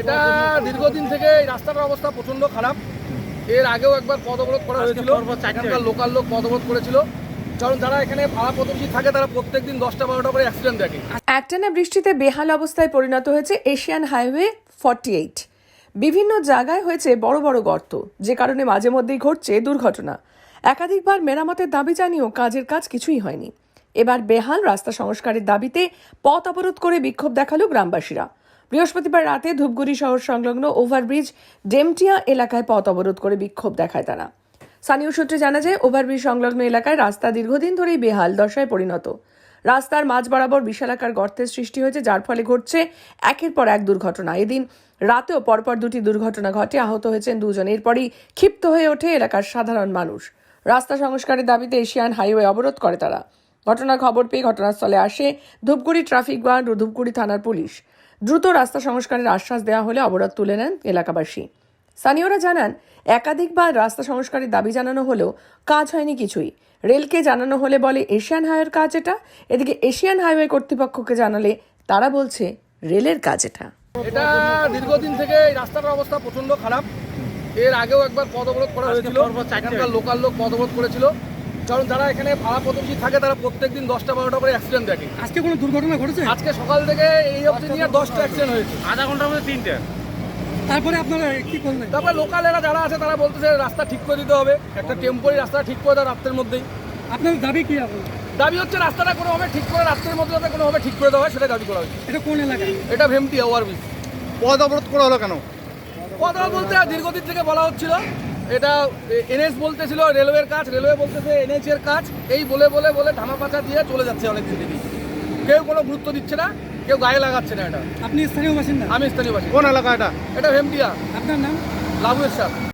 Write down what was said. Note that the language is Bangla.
এটা দীর্ঘদিন থেকে এই রাস্তাটার অবস্থা প্রচণ্ড খারাপ। এর আগেও একবার পদ অবরোধ করা হয়েছিল। এখানকার লোকাল লোক পদ অবরোধ করেছিল। কারণ যারা এখানে ভাড়া প্রতিবেশী থাকে তারা প্রত্যেকদিন দশটা বারোটা করে অ্যাক্সিডেন্ট দেখে। একটানা বৃষ্টিতে বেহাল অবস্থায় পরিণত হয়েছে এশিয়ান হাইওয়ে ফর্টি এইট। বিভিন্ন জায়গায় হয়েছে বড় বড় গর্ত যে কারণে মাঝে মধ্যেই ঘটছে দুর্ঘটনা। একাধিকবার মেরামতের দাবি জানিয়েও কাজের কাজ কিছুই হয়নি। এবার বেহাল রাস্তা সংস্কারের দাবিতে পথ অবরোধ করে বিক্ষোভ দেখাল গ্রামবাসীরা। বৃহস্পতিবার রাতে ধূপগুড়ি শহর সংলগ্ন ওভারব্রিজ ডেমটিয়া এলাকায় পথ অবরোধ করে বিক্ষোভ দেখায় তারা। স্থানীয় সূত্রে জানা যায়, ওভারব্রিজ সংলগ্ন এলাকায় রাস্তা দীর্ঘদিন ধরেই বেহাল, দশায় পরিণত। রাস্তার মাঝ বরাবর বিশালাকার গর্তের সৃষ্টি হয়েছে, যার ফলে ঘটছে একের পর এক দুর্ঘটনা। এদিন রাতেও পরপর দুটি দুর্ঘটনা ঘটে, আহত হয়েছেন দুজন। এরপরই ক্ষিপ্ত হয়ে ওঠে এলাকার সাধারণ মানুষ। রাস্তা সংস্কারের দাবিতে এশিয়ান হাইওয়ে অবরোধ করে তারা। ঘটনার খবর পেয়ে ঘটনাস্থলে আসে ধূপগুড়ি ট্রাফিক গার্ড ও ধূপগুড়ি থানার পুলিশ। দ্রুত রাস্তা সংস্কারের আশ্বাস দেওয়া হলে অবরোধ তুলে নেন এলাকাবাসী। স্থানীয়রা জানান একাধিকবার রাস্তা সংস্কারের দাবি জানানো হলেও কাজ হয়নি কিছুই। রেলকে জানানো হলে বলে এশিয়ান হাইওয়ের কাজ এটা এদিকে এশিয়ান হাইওয়ে কর্তৃপক্ষকে জানালে তারা বলছে রেলের কাজ এটা। এটা দীর্ঘদিন থেকে এই রাস্তাটার অবস্থা প্রচণ্ড খারাপ। এর আগেও একবার পদ অবরোধ করা হয়েছিল। এখানকার লোকাল লোক পদ অবরোধ করেছিল। কারণ যারা এখানে ভাড়া প্রতিবেশী থাকে তারা প্রত্যেকদিন দশটা বারোটা করে অ্যাক্সিডেন্ট দেখে। আজকে কোনো দুর্ঘটনা ঘটেছে? আজকে সকাল থেকে এই অবধি নিয়ে দশটা অ্যাক্সিডেন্ট হয়েছে। আধা ঘণ্টার মধ্যে তিনটে। তারপরে আপনারা কি করলেন? তারপরে লোকালেরা যারা আছে তারা বলতেছে রাস্তা ঠিক করে দিতে হবে। একটা টেম্পোরারি রাস্তা ঠিক করে দেওয়া রাত্রের মধ্যেই। আপনার দাবি কি এখন? দাবি হচ্ছে রাস্তাটা কোনোভাবে ঠিক করে রাত্রের মধ্যে যাতে কোনোভাবে ঠিক করে দেওয়া হয় সেটা দাবি করা হয়েছে। এটা কোন এলাকায় এটা ভেমটি ওভারব্রিজ পদ অবরোধ করা হলো কেন? কথা বলতে দীর্ঘদিন থেকে বলা হচ্ছিল এটা এনএস বলতেছিল রেলওয়ের কাজ রেলওয়ে বলতেছে এনএস এর কাজ এই বলে বলে বলে ধামা পাচা দিয়ে চলে যাচ্ছে অনেক দিন থেকে। কেউ কোনো গুরুত্ব দিচ্ছে না কেউ গায়ে লাগাচ্ছে না এটা। আপনি স্থানীয় বাসিন্দা? আমি স্থানীয় বাসিন্দা। কোন এলাকা এটা? এটা ভেমটিয়া। আপনার নাম? সাথ